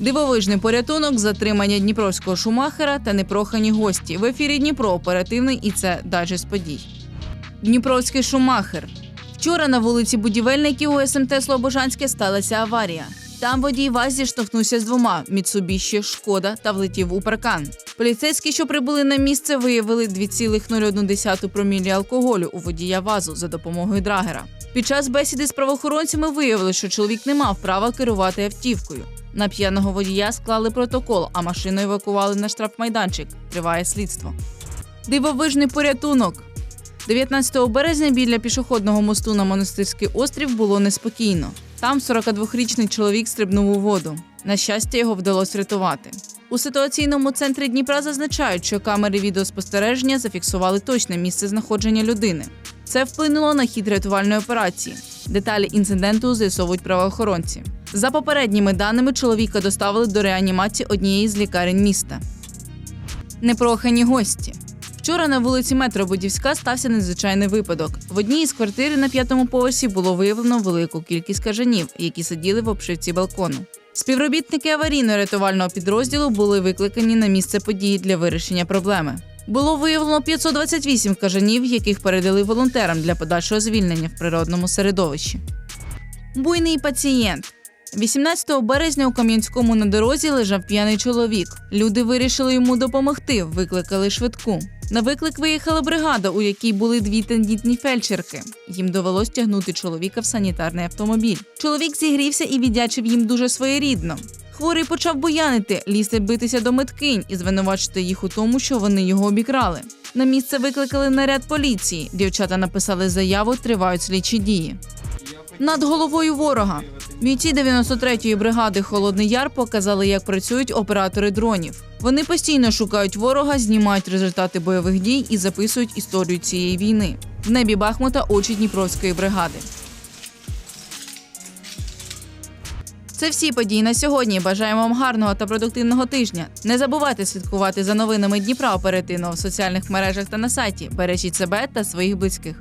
Дивовижний порятунок, затримання дніпровського шумахера та непрохані гості. В ефірі Дніпро оперативний і це дайджест подій. Дніпровський шумахер. Вчора на вулиці Будівельників у СМТ Слобожанське сталася аварія. Там водій ВАЗ зіштовхнувся з двома Міцубіші, Шкода та влетів у паркан. Поліцейські, що прибули на місце, виявили 2,01 промілі алкоголю у водія ВАЗу за допомогою драгера. Під час бесіди з правоохоронцями виявили, що чоловік не мав права керувати автівкою. На п'яного водія склали протокол, а машину евакували на штрафмайданчик. Триває слідство. Дивовижний порятунок. 19 березня біля пішохідного мосту на монастирський острів було неспокійно. Там 42-річний чоловік стрибнув у воду. На щастя, його вдалося врятувати. У ситуаційному центрі Дніпра зазначають, що камери відеоспостереження зафіксували точне місце знаходження людини. Це вплинуло на хід рятувальної операції. Деталі інциденту з'ясовують правоохоронці. За попередніми даними, чоловіка доставили до реанімації однієї з лікарень міста. Непрохані гості. Вчора на вулиці Метро Будівська стався надзвичайний випадок. В одній із квартир на п'ятому поверсі було виявлено велику кількість кажанів, які сиділи в обшивці балкону. Співробітники аварійно-рятувального підрозділу були викликані на місце події для вирішення проблеми. Було виявлено 528 кажанів, яких передали волонтерам для подальшого звільнення в природному середовищі. Буйний пацієнт. 18 березня у Кам'янському на дорозі лежав п'яний чоловік. Люди вирішили йому допомогти, викликали швидку. На виклик виїхала бригада, у якій були дві тендітні фельдшерки. Їм довелось тягнути чоловіка в санітарний автомобіль. Чоловік зігрівся і віддячив їм дуже своєрідно. Хворий почав буянити, лізти битися до меткинь і звинувачити їх у тому, що вони його обікрали. На місце викликали наряд поліції. Дівчата написали заяву, тривають слідчі дії. Над головою ворога бійці 93-ї бригади Холодний Яр показали, як працюють оператори дронів. Вони постійно шукають ворога, знімають результати бойових дій і записують історію цієї війни. В небі Бахмута очі Дніпровської бригади. Це всі події на сьогодні. Бажаємо вам гарного та продуктивного тижня. Не забувайте слідкувати за новинами Дніпра оперативно в соціальних мережах та на сайті. Бережіть себе та своїх близьких.